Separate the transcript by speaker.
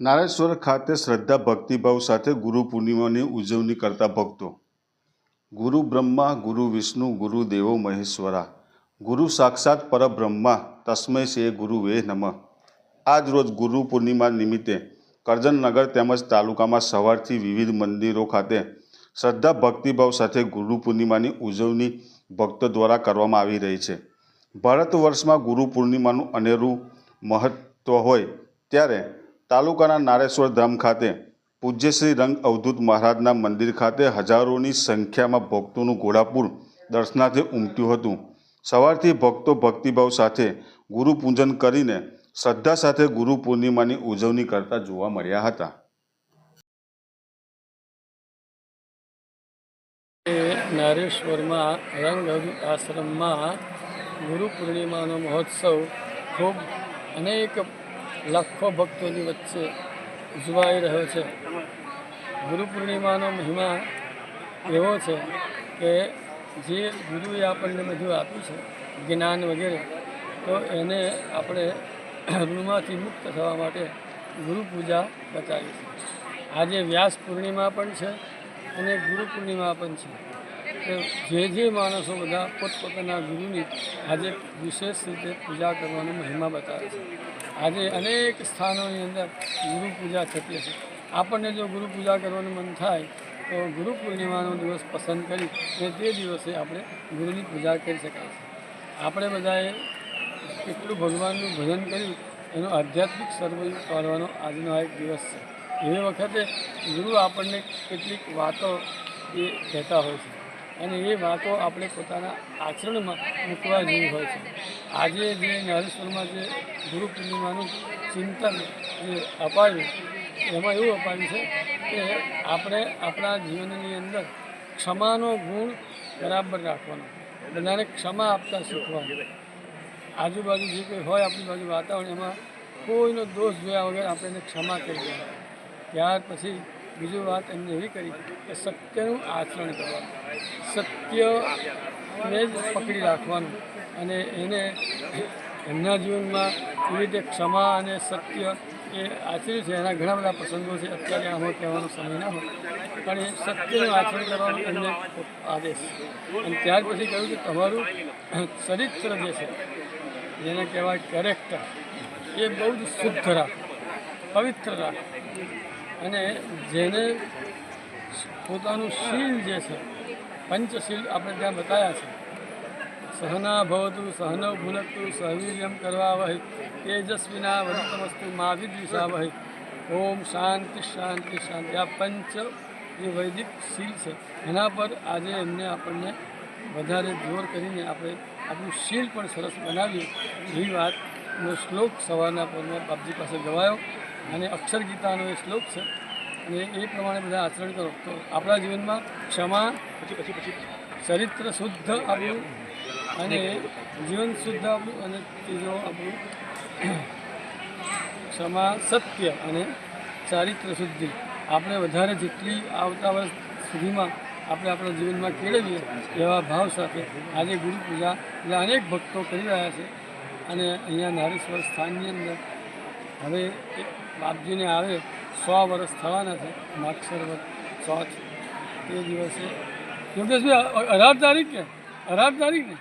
Speaker 1: નારેશ્વર ખાતે શ્રદ્ધા ભક્તિભાવ સાથે ગુરુ પૂર્ણિમાની ઉજવણી કરતા ભક્તો. ગુરુ બ્રહ્મા, ગુરુ વિષ્ણુ, ગુરુ દેવો, મહેશ્વરા. ગુરુ સાક્ષાત પરબ્રહ્મા, તસ્મૈ સે ગુરુવે નમઃ. આજ રોજ ગુરુ પૂર્ણિમા નિમિત્તે કરજનનગર તેમજ તાલુકામાં સવારથી વિવિધ મંદિરો ખાતે શ્રદ્ધા ભક્તિભાવ સાથે ગુરુ પૂર્ણિમાની ઉજવણી ભક્તો દ્વારા કરવામાં આવી રહી છે. ભારત વર્ષમાં ગુરુ પૂર્ણિમાનું અનેરું મહત્ત્વ હોય ત્યારે તાલુકાના નારેશ્વર ધામ ખાતે પૂજ્ય શ્રી રંગ અવધૂત મહારાજના મંદિર ખાતે હજારોની સંખ્યામાં ભક્તોનું ઘોડાપુર દર્શનાર્થે ઉમટ્યું હતું. સવારથી ભક્તો ભક્તિભાવ સાથે ગુરુ પૂજન કરીને શ્રદ્ધા સાથે ગુરુ પૂર્ણિમાની ઉજવણી કરતા જોવા મળ્યા હતા.
Speaker 2: નારેશ્વરમાં રંગ આશ્રમમાં ગુરુ પૂર્ણિમાનો મહોત્સવ ખૂબ અનેક લાખો ભક્તોની વચ્ચે ઉજવાઈ રહ્યો છે. ગુરુ પૂર્ણિમાનો મહિમા એવો છે કે જે ગુરુએ આપણને બધું આપ્યું છે, જ્ઞાન વગેરે, તો એને આપણે ઋણમાંથી મુક્ત થવા માટે ગુરુ પૂજા બતાવી છે. આજે વ્યાસ પૂર્ણિમા પણ છે અને ગુરુ પૂર્ણિમા પણ છે. જે જે માણસો બધા પોતપોતાના ગુરુની આજે વિશેષ રીતે પૂજા કરવાનો મહિમા બતાવે છે. આજે અનેક સ્થાનોની અંદર ગુરુ પૂજા થતી હશે. આપણને જો ગુરુ પૂજા કરવાનું મન થાય, તો ગુરુ પૂર્ણિમાનો દિવસ પસંદ કરી અને તે દિવસે આપણે ગુરુની પૂજા કરી શકાય છે. આપણે બધાએ કેટલું ભગવાનનું ભજન કર્યું, એનો આધ્યાત્મિક સર્વૈવ પાડવાનો આજનો એક દિવસ છે. એ વખતે ગુરુ આપણને કેટલીક વાતો એ કહેતા હોય છે. અને એ વાતો આપણે પોતાના આચરણમાં મૂકવા જેવી હોય છે. આજે જે નારેશ્વરમાં જે ગુરુ પૂર્ણિમાનું ચિંતન જે અપાયું એમાં એવું અપાયું છે કે આપણે આપણા જીવનની અંદર ક્ષમાનો ગુણ બરાબર રાખવાનો, બધાને ક્ષમા આપતા શીખવાનું. આજુબાજુ જે કોઈ હોય આપણી બાજુ વાતાવરણ, એમાં કોઈનો દોષ જોયા વગર આપણે એને ક્ષમા કરી દેવાનું. ત્યાર પછી બીજી વાત એમને એવી કરી કે સત્યનું આચરણ કરવાનું સત્યને જ પકડી રાખવાનું અને એને એમના જીવનમાં એવી રીતે ક્ષમા અને સત્ય એ આચર્યું છે, એના ઘણા બધા પ્રસંગો છે, અત્યારે આમાં કહેવાનો સમય ના હોય. પણ એ સત્યનું આચરણ કરવાનો એમને આદેશ. અને ત્યાર પછી કહ્યું કે તમારું ચરિત્ર જે છે, જેને કહેવાય કેરેક્ટર એ બહુ જ શુદ્ધ રાખ, પવિત્ર રાખ. અને જેને પોતાનું શીલ જે છે, પંચશીલ આપણે ત્યાં બતાવ્યા છે. સહના ભવતું સહનવ ભુનક્તુ, સહવીર્યમ કરવા વહી તેજસ્વીના વરિતમસ્તુ મા વિદ્વિષા વહી ઓમ શાંતિ શાંતિ શાંતિ. આ પંચ જે વૈદિક શીલ છે, એના પર આજે એમને આપણને વધારે જોર કરીને આપણે આપણું શીલ પણ સરસ બનાવ્યું. એવી વાતનો શ્લોક સવારના પરમાં બાપજી પાસે ગવાયો. અને અક્ષર ગીતાનો એ શ્લોક છે. અને એ પ્રમાણે બધા આચરણ કરો. તો આપણા જીવનમાં ક્ષમા, ચરિત્ર શુદ્ધ આપણું અને જીવન શુદ્ધ આપણું અને ત્રીજો આપણું ક્ષમા સત્ય અને ચારિત્ર શુદ્ધિ. આપણે વધારે જેટલી આવતા વર્ષ સુધીમાં આપણે આપણા જીવનમાં કેળવીએ એવા ભાવ સાથે આજે ગુરુ પૂજા અનેક ભક્તો કરી રહ્યા છે. અને અહીંયા નારેશ્વર સ્થાનની અંદર હવે બાપજીને આવે, સો વર્ષ થવાના છે માક્ષર વધ સો તે દિવસે. યોગેશભાઈ અઢાર તારીખ કે? અઢાર તારીખ ને